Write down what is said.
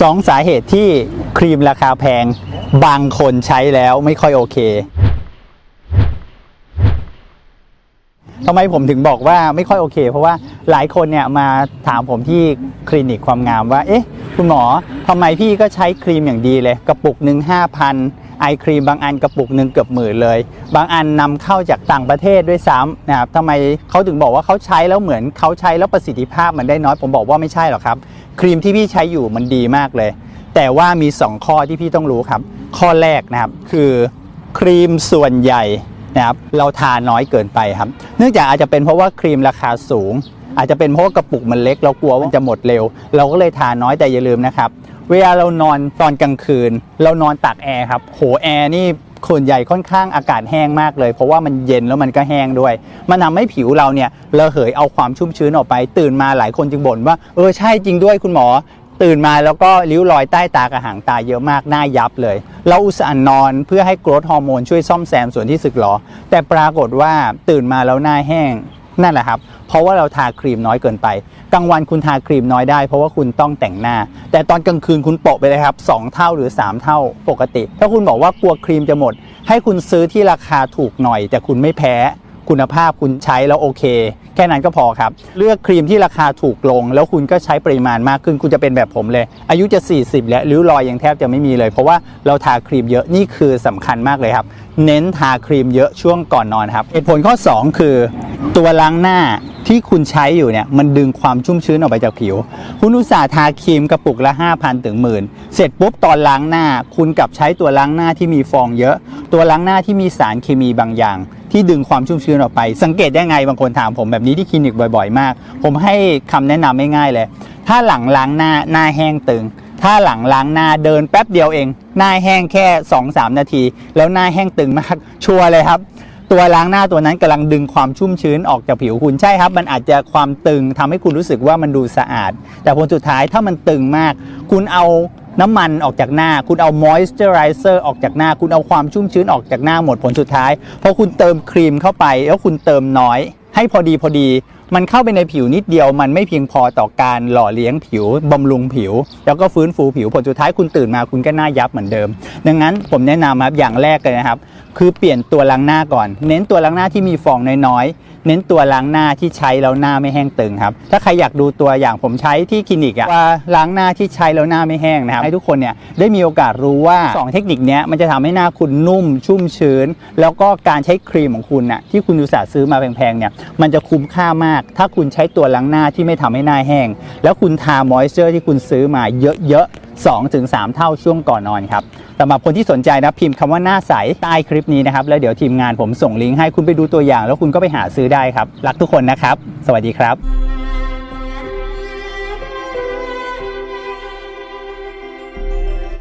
สองสาเหตุที่ครีมราคาแพง บางคนใช้แล้วไม่ค่อยโอเคทำไมผมถึงบอกว่าไม่ค่อยโอเค เพราะว่าหลายคนเนี่ยมาถามผมที่คลินิกความงามว่า เอ๊ะ คุณหมอทำไมพี่ก็ใช้ครีมอย่างดีเลย กระปุกหนึ่งห้าพันไอครีมบางอันกระปุกหนึ่งเกือบหมื่นเลย บางอันนำเข้าจากต่างประเทศด้วยซ้ำนะครับทำไมเขาถึงบอกว่าเขาใช้แล้วเหมือนเขาใช้แล้วประสิทธิภาพมันได้น้อย ผมบอกว่าไม่ใช่หรอกครับ ครีมที่พี่ใช้อยู่มันดีมากเลย แต่ว่ามี 2 ข้อที่พี่ต้องรู้ครับ ข้อแรกนะครับคือครีมส่วนใหญ่ นะครับเราทาน้อยเกินไปครับ เนื่องจากอาจจะเป็นเพราะว่าครีมราคาสูง อาจจะเป็นเพราะกระปุกมันเล็ก เรากลัวว่ามันจะหมดเร็ว เราก็เลยทาน้อยแต่อย่าลืมนะครับ เวลาเรานอนตอนกลางคืน เรานอนตากแอร์ครับโหแอร์นี่ส่วนใหญ่ค่อนข้างอากาศแห้งมากเลย เพราะว่ามันเย็นแล้วมันก็แห้งด้วย มันทำให้ผิวเราเนี่ยระเหยเอาความชุ่มชื้นออกไป ตื่นมาหลายคนจึงบ่นว่าเออใช่จริงด้วยคุณหมอ ตื่นมาแล้วก็ริ้วรอยใต้ตากระหางตาเยอะมากหน้ายับเลย เราอุตส่าห์นอนเพื่อให้โกรทฮอร์โมนช่วยซ่อมแซมส่วนที่สึกหรอ แต่ปรากฏว่าตื่นมาแล้วหน้าแห้งนั่นแหละครับ เพราะว่าเราทาครีมน้อยเกินไป กลางวันคุณทาครีมน้อยได้ เพราะว่าคุณต้องแต่งหน้า แต่ตอนกลางคืนคุณโปะไปเลยครับ 2 เท่าหรือ 3 เท่าปกติ ถ้าคุณบอกว่ากลัวครีมจะหมด ให้คุณซื้อที่ราคาถูกหน่อย แต่คุณไม่แพ้ คุณภาพคุณใช้แล้วโอเค แค่นั้นก็พอครับ เลือกครีมที่ราคาถูกลง แล้วคุณก็ใช้ปริมาณมากขึ้นคุณจะเป็นแบบผมเลย อายุจะ 40 แล้วริ้วรอยยังแทบจะไม่มีเลย เพราะว่าเราทาครีมเยอะนี่คือสำคัญมากเลยครับ เน้นทาครีมเยอะช่วงก่อนนอนครับเหตุผลข้อ 2 คือ ตัวล้างหน้าที่คุณใช้อยู่เนี่ยมันดึงความชุ่มชื้นออกไปจากผิว คุณอุตส่าห์ทาครีมกระปุกละ 5,000 ถึงหมื่นเสร็จปุ๊บตอนล้างหน้า คุณกลับใช้ตัวล้างหน้าที่มีฟองเยอะ ตัวล้างหน้าที่มีสารเคมีบางอย่าง ที่ดึงความชุ่มชื้นออกไป สังเกตได้ไงบางคนถามผมแบบนี้ที่คลินิกบ่อยๆ มาก ผมให้คำแนะนำง่ายๆเลย ถ้าหลังล้างหน้าหน้าแห้งตึง ถ้าหลังล้างหน้าเดินแป๊บเดียวเอง หน้าแห้งแค่ 2-3 นาที แล้วหน้าแห้งตึงมากชัวร์เลยครับ ตัวล้างหน้าตัวนั้นกำลังดึงความชุ่มชื้นออกจากผิวคุณใช่ครับ มันอาจจะความตึงทำให้คุณรู้สึกว่ามันดูสะอาด แต่ผลสุดท้ายถ้ามันตึงมาก คุณเอาน้ำมันออกจากหน้า คุณเอา moisturizer ออกจากหน้า คุณเอาความชุ่มชื้นออกจากหน้าหมดผลสุดท้ายพอคุณเติมครีมเข้าไป แล้วคุณเติมน้อย ให้พอดีพอดี มันเข้าไปในผิวนิดเดียว มันไม่เพียงพอต่อการหล่อเลี้ยงผิวบำรุงผิว แล้วก็ฟื้นฟูผิวผลสุดท้ายคุณตื่นมาคุณก็หน้ายับเหมือนเดิม ดังนั้นผมแนะนำครับอย่างแรกเลยนะครับ คือเปลี่ยนตัวล้างหน้าก่อน เน้นตัวล้างหน้าที่มีฟองน้อยเน้นตัวล้างหน้าที่ใช้แล้วหน้าไม่แห้งตึงครับ ถ้าใครอยากดูตัวอย่างผมใช้ที่คลินิกอะว่าล้างหน้าที่ใช้แล้วหน้าไม่แห้งนะครับ ให้ทุกคนเนี่ยได้มีโอกาสรู้ว่า 2 เทคนิคนี้มันจะทำให้หน้าคุณนุ่มชุ่มชื้น แล้วก็การใช้ครีมของคุณน่ะที่คุณอุตส่าห์ซื้อมาแพงๆเนี่ยมันจะคุ้มค่ามาก ถ้าคุณใช้ตัวล้างหน้าที่ไม่ทำให้หน้าแห้ง แล้วคุณทามอยเจอร์ที่คุณซื้อมาเยอะๆ2ถึง3เท่าช่วงก่อนนอนครับสำหรับคนที่สนใจนะพิมพ์คำว่าหน้าใสใต้คลิปนี้นะครับแล้วเดี๋ยวทีมงานผมส่งลิงก์ให้คุณไปดูตัวอย่าง แล้วคุณก็ไปหาซื้อได้ครับ รักทุกคนนะครับ สวัสดีครับ